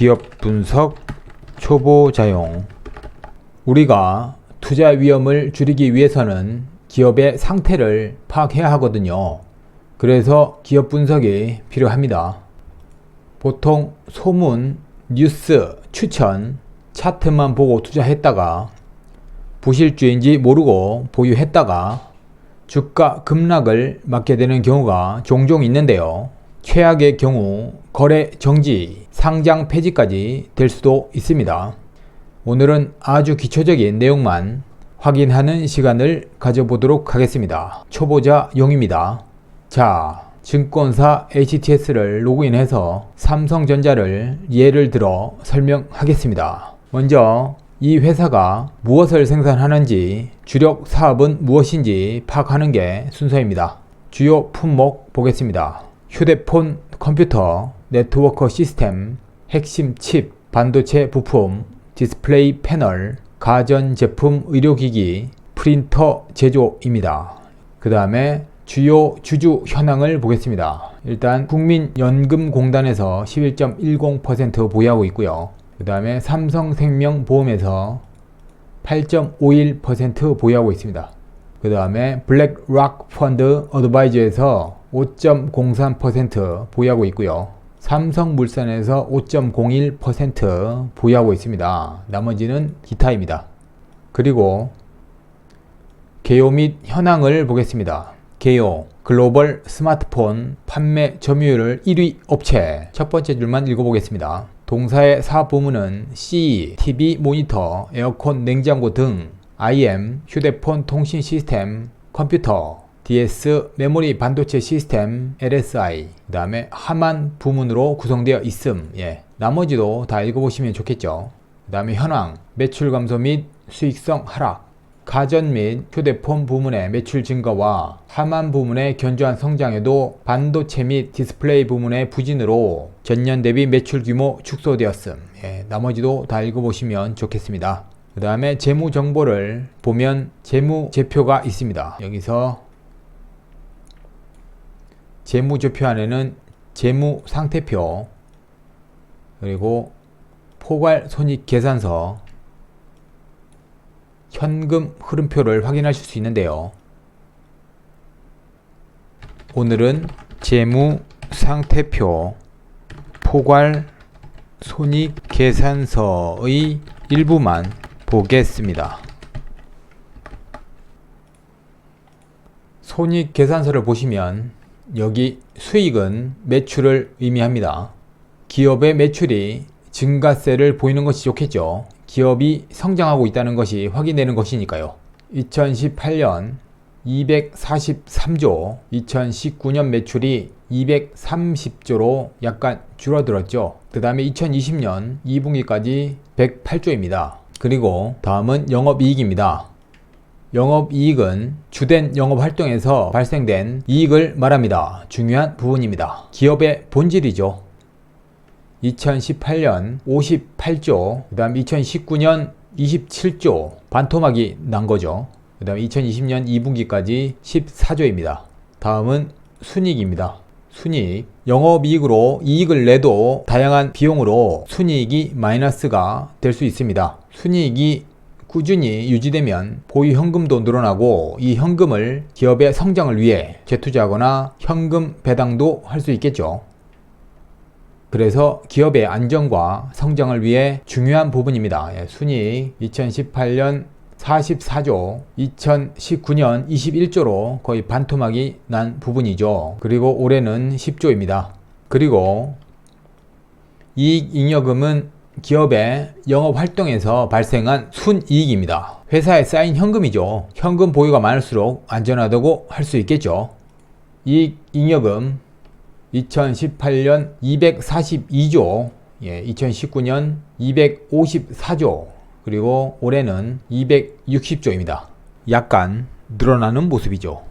기업 분석 초보 자용 우리가 투자 위험을 줄이기 위해서는 기업의 상태를 파악해야 하거든요. 그래서 기업 분석이 필요합니다. 보통 소문, 뉴스, 추천, 차트만 보고 투자했다가 부실주인지 모르고 보유했다가 주가 급락을 맞게 되는 경우가 종종 있는데요. 최악의 경우 거래 정지, 상장 폐지까지 될 수도 있습니다. 오늘은 아주 기초적인 내용만 확인하는 시간을 가져보도록 하겠습니다. 초보자 용입니다. 자, 증권사 HTS를 로그인해서 삼성전자를 예를 들어 설명하겠습니다. 먼저 이 회사가 무엇을 생산하는지 주력 사업은 무엇인지 파악하는 게 순서입니다. 주요 품목 보겠습니다. 휴대폰, 컴퓨터, 네트워크 시스템, 핵심 칩, 반도체 부품, 디스플레이 패널, 가전제품 의료기기, 프린터 제조입니다. 그 다음에 주요 주주 현황을 보겠습니다. 일단 국민연금공단에서 11.10% 보유하고 있고요. 그 다음에 삼성생명보험에서 8.51% 보유하고 있습니다. 그 다음에 블랙락 펀드 어드바이저에서 5.03% 보유하고 있고요. 삼성물산에서 5.01% 보유하고 있습니다. 나머지는 기타입니다. 그리고 개요 및 현황을 보겠습니다. 개요 글로벌 스마트폰 판매 점유율 1위 업체 첫 번째 줄만 읽어보겠습니다. 동사의 사업 부문은 CE, TV 모니터, 에어컨 냉장고 등 IM, 휴대폰 통신 시스템, 컴퓨터, DS 메모리 반도체 시스템, LSI, 그 다음에 하만 부문으로 구성되어 있음. 예. 나머지도 다 읽어보시면 좋겠죠. 그 다음에 현황, 매출 감소 및 수익성 하락, 가전 및 휴대폰 부문의 매출 증가와 하만 부문의 견조한 성장에도 반도체 및 디스플레이 부문의 부진으로 전년 대비 매출 규모 축소되었음. 예, 나머지도 다 읽어보시면 좋겠습니다. 그 다음에 재무 정보를 보면 재무 제표가 있습니다. 여기서 재무 제표 안에는 재무 상태표 그리고 포괄 손익 계산서 현금 흐름표를 확인하실 수 있는데요. 오늘은 재무 상태표 포괄 손익 계산서의 일부만 보겠습니다. 손익 계산서를 보시면 여기 수익은 매출을 의미합니다. 기업의 매출이 증가세를 보이는 것이 좋겠죠. 기업이 성장하고 있다는 것이 확인되는 것이니까요. 2018년 243조, 2019년 매출이 230조로 약간 줄어들었죠. 그 다음에 2020년 2분기까지 108조입니다. 그리고 다음은 영업이익입니다. 영업이익은 주된 영업활동에서 발생된 이익을 말합니다. 중요한 부분입니다. 기업의 본질이죠. 2018년 58조, 그 다음 2019년 27조 반토막이 난 거죠. 그 다음 2020년 2분기까지 14조입니다. 다음은 순이익입니다. 순이익. 영업이익으로 이익을 내도 다양한 비용으로 순이익이 마이너스가 될 수 있습니다. 순이익이 꾸준히 유지되면 보유 현금도 늘어나고 이 현금을 기업의 성장을 위해 재투자하거나 현금 배당도 할 수 있겠죠. 그래서 기업의 안정과 성장을 위해 중요한 부분입니다. 예, 순이익 2018년 44조, 2019년 21조로 거의 반토막이 난 부분이죠. 그리고 올해는 10조입니다. 그리고 이익 잉여금은 기업의 영업 활동에서 발생한 순이익입니다. 회사에 쌓인 현금이죠. 현금 보유가 많을수록 안전하다고 할 수 있겠죠. 이익 잉여금 2018년 242조, 예, 2019년 254조, 그리고 올해는 260조입니다. 약간 늘어나는 모습이죠.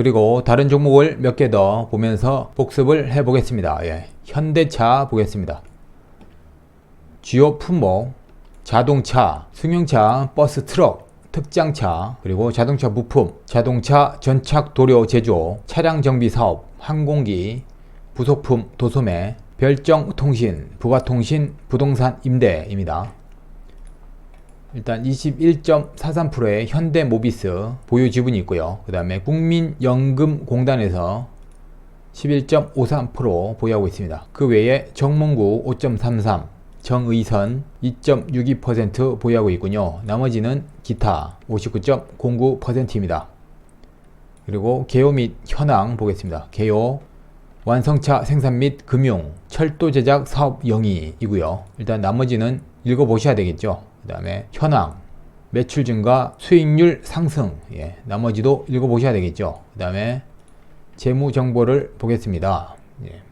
그리고 다른 종목을 몇 개 더 보면서 복습을 해 보겠습니다. 예. 현대차 보겠습니다. 주요 품목, 자동차, 승용차, 버스, 트럭, 특장차, 그리고 자동차 부품, 자동차 전착 도료 제조, 차량 정비 사업, 항공기, 부속품 도소매, 별정 통신, 부가통신, 부동산 임대입니다. 일단 21.43%의 현대모비스 보유 지분이 있고요. 그 다음에 국민연금공단에서 11.53% 보유하고 있습니다. 그 외에 정몽구 5.33, 정의선 2.62% 보유하고 있군요. 나머지는 기타 59.09%입니다. 그리고 개요 및 현황 보겠습니다. 개요 완성차 생산 및 금융, 철도 제작 사업 영위이고요. 일단 나머지는 읽어보셔야 되겠죠. 그 다음에 현황, 매출 증가, 수익률 상승, 예, 나머지도 읽어보셔야 되겠죠. 그 다음에 재무 정보를 보겠습니다. 예.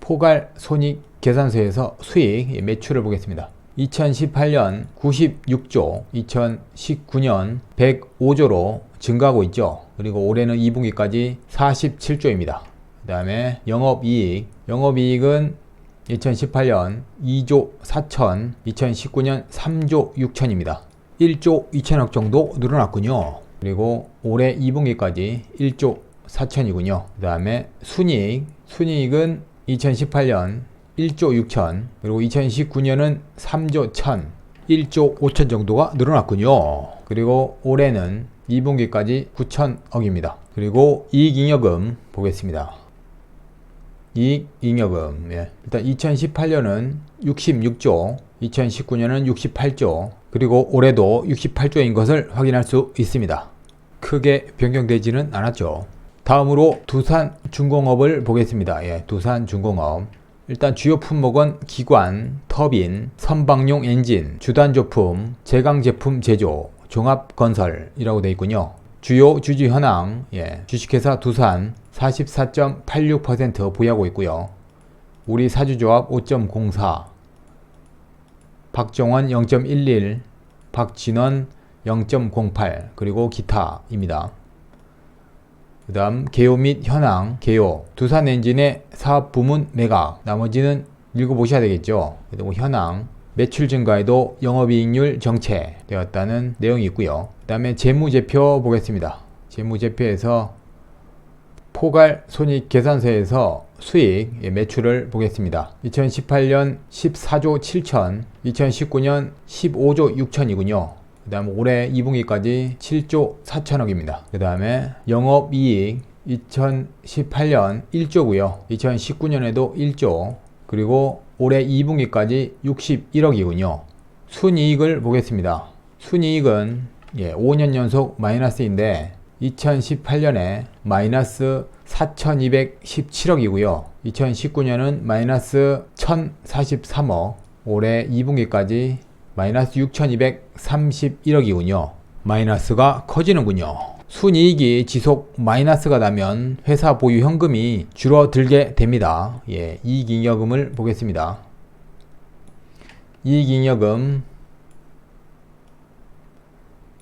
포괄 손익 계산서에서 수익 예, 매출을 보겠습니다. 2018년 96조, 2019년 105조로 증가하고 있죠. 그리고 올해는 2분기까지 47조입니다. 그 다음에 영업이익, 영업이익은 2018년 2조 4천, 2019년 3조 6천입니다. 1조 2천억 정도 늘어났군요. 그리고 올해 2분기까지 1조 4천이군요. 그 다음에 순이익, 순이익은 2018년 1조 6천, 그리고 2019년은 3조 1천, 1조 5천 정도가 늘어났군요. 그리고 올해는 2분기까지 9천억입니다. 그리고 이익잉여금 보겠습니다. 이익 잉여금 예. 일단 2018년은 66조, 2019년은 68조, 그리고 올해도 68조인 것을 확인할 수 있습니다. 크게 변경되지는 않았죠. 다음으로 두산 중공업을 보겠습니다. 예, 두산 중공업. 일단 주요 품목은 기관, 터빈, 선박용 엔진, 주단 조품, 제강 제품 제조, 종합 건설이라고 되어 있군요. 주요 주주 현황, 예, 주식회사 두산 44.86% 보유하고 있고요. 우리 사주조합 5.04, 박정원 0.11, 박진원 0.08, 그리고 기타입니다. 그 다음 개요 및 현황, 개요, 두산 엔진의 사업 부문 매각, 나머지는 읽어보셔야 되겠죠. 그리고 현황, 매출 증가에도 영업이익률 정체되었다는 내용이 있고요. 그 다음에 재무제표 보겠습니다. 재무제표에서 포괄 손익 계산서에서 수익 예, 매출을 보겠습니다. 2018년 14조 7천, 2019년 15조 6천이군요. 그 다음 올해 2분기까지 7조 4천억입니다. 그 다음에 영업이익 2018년 1조고요. 2019년에도 1조 그리고 올해 2분기까지 61억이군요. 순이익을 보겠습니다. 순이익은 예, 5년 연속 마이너스인데 2018년에 마이너스 4,217억이고요. 2019년은 마이너스 1,043억, 올해 2분기까지 마이너스 6,231억이군요. 마이너스가 커지는군요. 순이익이 지속 마이너스가 나면 회사 보유 현금이 줄어들게 됩니다. 예, 이익잉여금을 보겠습니다. 이익잉여금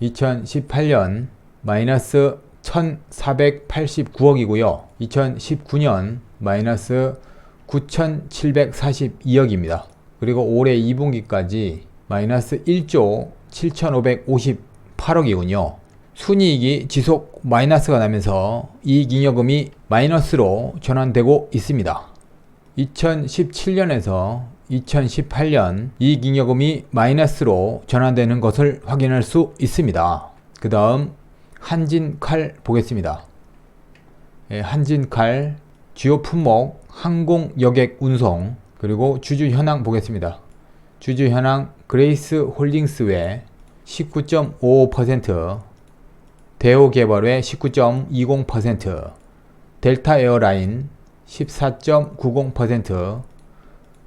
2018년 마이너스 1489억이고요. 2019년 마이너스 9742억입니다. 그리고 올해 2분기까지 마이너스 1조 7558억이군요. 순이익이 지속 마이너스가 나면서 이익잉여금이 마이너스로 전환되고 있습니다. 2017년에서 2018년 이익잉여금이 마이너스로 전환되는 것을 확인할 수 있습니다. 그 다음 한진 칼 보겠습니다. 예, 한진 칼 주요 품목 항공 여객 운송 그리고 주주 현황 보겠습니다. 주주 현황 그레이스 홀딩스 외 19.55%, 대우 개발회 19.20%, 델타 에어라인 14.90%,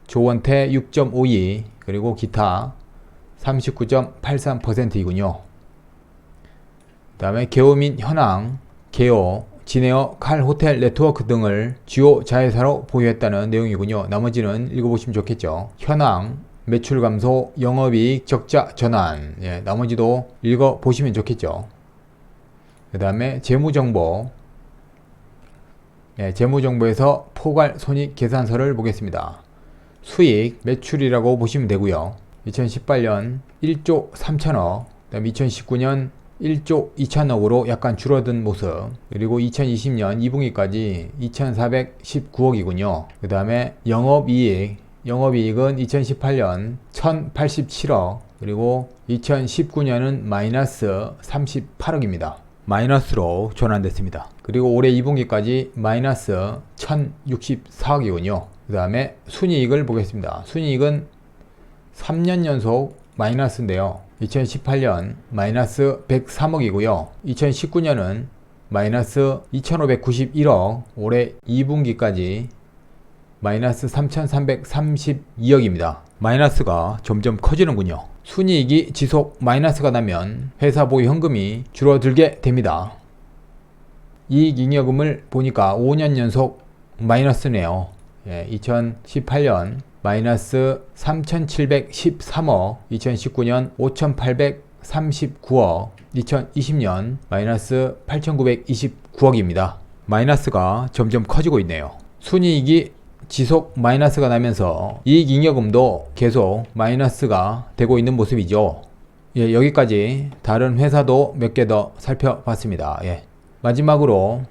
조원태 6.52, 그리고 기타 39.83%이군요. 그 다음에 및 현황, 개호, 진에어, 칼, 호텔, 네트워크 등을 주요 자회사로 보유했다는 내용이군요. 나머지는 읽어보시면 좋겠죠. 현황, 매출 감소, 영업이익 적자 전환. 예, 나머지도 읽어보시면 좋겠죠. 그 다음에 재무정보. 예, 재무정보에서 포괄 손익 계산서를 보겠습니다. 수익, 매출이라고 보시면 되고요. 2018년 1조 3천억, 그다음에 2019년 1조 2천억으로 약간 줄어든 모습. 그리고 2020년 2분기까지 2,419억이군요. 그 다음에 영업이익. 영업이익은 2018년 1,087억. 그리고 2019년은 마이너스 38억입니다. 마이너스로 전환됐습니다. 그리고 올해 2분기까지 마이너스 1,064억이군요. 그 다음에 순이익을 보겠습니다. 순이익은 3년 연속 마이너스인데요. 2018년 마이너스 103억이고요. 2019년은 마이너스 2,591억, 올해 2분기까지 마이너스 3,332억입니다. 마이너스가 점점 커지는군요. 순이익이 지속 마이너스가 나면 회사 보유 현금이 줄어들게 됩니다. 이익잉여금을 보니까 5년 연속 마이너스네요. 예, 2018년 마이너스 3,713억, 2019년 5,839억, 2020년 마이너스 8,929억입니다. 마이너스가 점점 커지고 있네요. 순이익이 지속 마이너스가 나면서 이익잉여금도 계속 마이너스가 되고 있는 모습이죠. 예, 여기까지 다른 회사도 몇 개 더 살펴봤습니다. 예. 마지막으로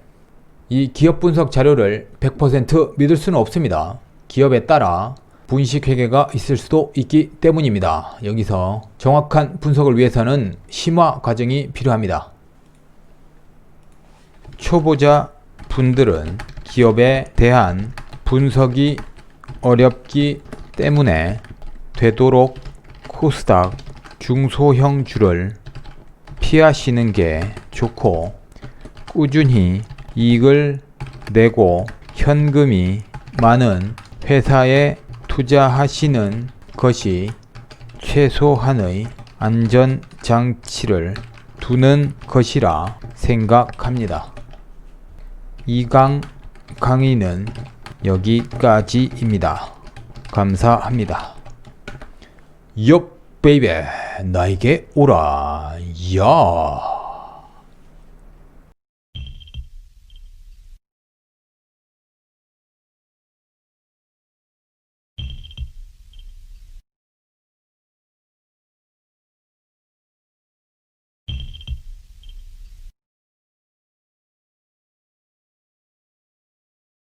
이 기업 분석 자료를 100% 믿을 수는 없습니다. 기업에 따라 분식 회계가 있을 수도 있기 때문입니다. 여기서 정확한 분석을 위해서는 심화 과정이 필요합니다. 초보자 분들은 기업에 대한 분석이 어렵기 때문에 되도록 코스닥 중소형 주를 피하시는 게 좋고 꾸준히 이익을 내고 현금이 많은 회사에 투자하시는 것이 최소한의 안전 장치를 두는 것이라 생각합니다. 이강 강의는 여기까지입니다. 감사합니다. 옆 베이베 나에게 오라 야